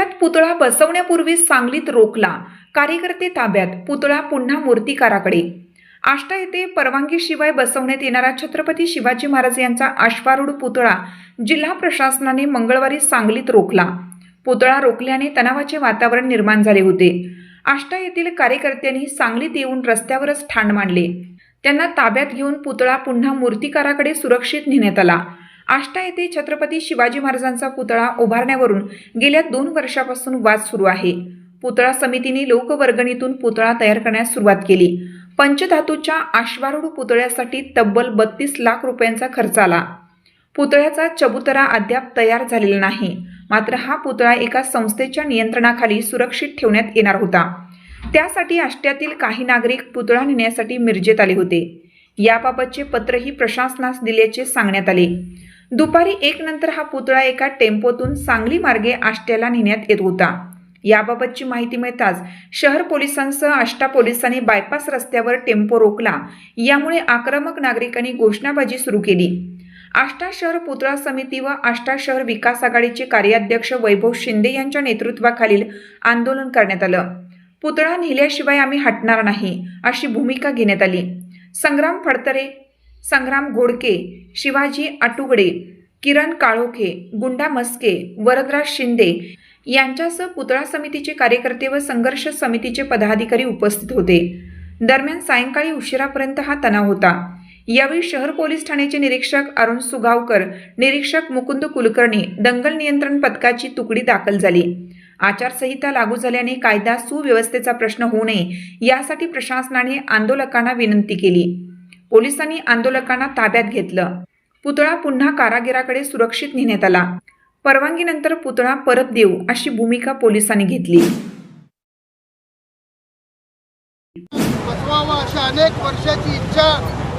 आष्ट्यात पुतळा बसवण्यापूर्वी सांगलीत रोखला. कार्यकर्ते ताब्यात पुतळा पुन्हा मूर्तिकाराकडे. आष्टा येथे परवानगीशिवाय बसवण्यात येणारा छत्रपती शिवाजी महाराज यांचा अश्वारूढ पुतळा जिल्हा प्रशासनाने मंगळवारी सांगलीत रोखला. पुतळा रोखल्याने तणावाचे वातावरण निर्माण झाले होते. आष्टा येथील कार्यकर्त्यांनी सांगलीत येऊन रस्त्यावरच ठाण मांडले. त्यांना ताब्यात घेऊन पुतळा पुन्हा मूर्तिकाराकडे सुरक्षित नेण्यात आला. आष्टा येथे छत्रपती शिवाजी महाराजांचा पुतळा उभारण्यावरून गेल्या दोन वर्षापासून वाद सुरू आहे. पुतळा समितीने लोकवर्गणीतून पुतळा तयार करण्यास सुरुवात केली. पंचधातूच्या आश्वारूढ पुतळ्यासाठी तब्बल बत्तीस लाख रुपयांचा खर्च आला. पुतळ्याचा चबुतरा अद्याप तयार झालेला नाही. मात्र हा पुतळा एका संस्थेच्या नियंत्रणाखाली सुरक्षित ठेवण्यात येणार होता. त्यासाठी आष्ट्यातील काही नागरिक पुतळा नेण्यासाठी मिरजेत आले होते. याबाबतचे पत्रही प्रशासनास दिल्याचे सांगण्यात आले. दुपारी एक नंतर हा पुतळा एका टेम्पोतून सांगली मार्गे आष्ट्याला नेण्यात येत होता. याबाबतची माहिती मिळताच शहर पोलिसांसह आष्टा पोलिसांनी बायपास रस्त्यावर टेम्पो रोखला. यामुळे आक्रमक नागरिकांनी घोषणाबाजी सुरू केली. आष्टा शहर पुतळा समिती व आष्टा शहर विकास आघाडीचे कार्याध्यक्ष वैभव शिंदे यांच्या नेतृत्वाखालील आंदोलन करण्यात आलं. पुतळा नेल्याशिवाय आम्ही हटणार नाही अशी भूमिका घेण्यात आली. संग्राम फडतरे संग्राम घोडके शिवाजी आटुगडे किरण काळोखे गुंडा मस्के वरदराज शिंदे यांच्यासह पुतळा समितीचे कार्यकर्ते व संघर्ष समितीचे पदाधिकारी उपस्थित होते. दरम्यान सायंकाळी उशिरापर्यंत हा तणाव होता. यावेळी शहर पोलीस ठाण्याचे निरीक्षक अरुण सुगावकर निरीक्षक मुकुंद कुलकर्णी दंगल नियंत्रण पथकाची तुकडी दाखल झाली. आचारसंहिता लागू झाल्याने कायदा सुव्यवस्थेचा प्रश्न होऊ नये यासाठी प्रशासनाने आंदोलकांना विनंती केली. पोलिसांनी आंदोलकांना ताब्यात घेतलं. पुतळा पुन्हा कारागिराकडे सुरक्षित नेण्यात आला. परवानगीनंतर पुतळा परत देऊ अशी भूमिका पोलिसांनी घेतली. बसवावा अशा अनेक वर्षाची इच्छा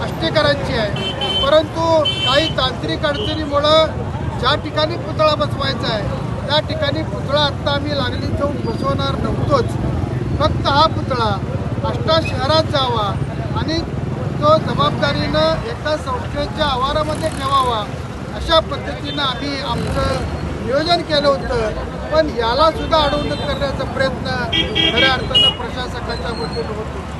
अष्टेकरांची आहे. परंतु काही तांत्रिक अडचणीमुळं ज्या ठिकाणी पुतळा बसवायचा आहे त्या ठिकाणी पुतळा आत्ता आम्ही लागली जाऊन बसवणार नव्हतोच. फक्त हा पुतळा आष्टा शहरात जावा आणि तो जबाबदारीनं एका संस्थेच्या आवारामध्ये ठेवावा. अशा पद्धतीनं आम्ही आमचं नियोजन केलं होतं. पण याला सुद्धा अडवणूक करण्याचा प्रयत्न खऱ्या अर्थानं प्रशासकाच्या वतीनं होतो.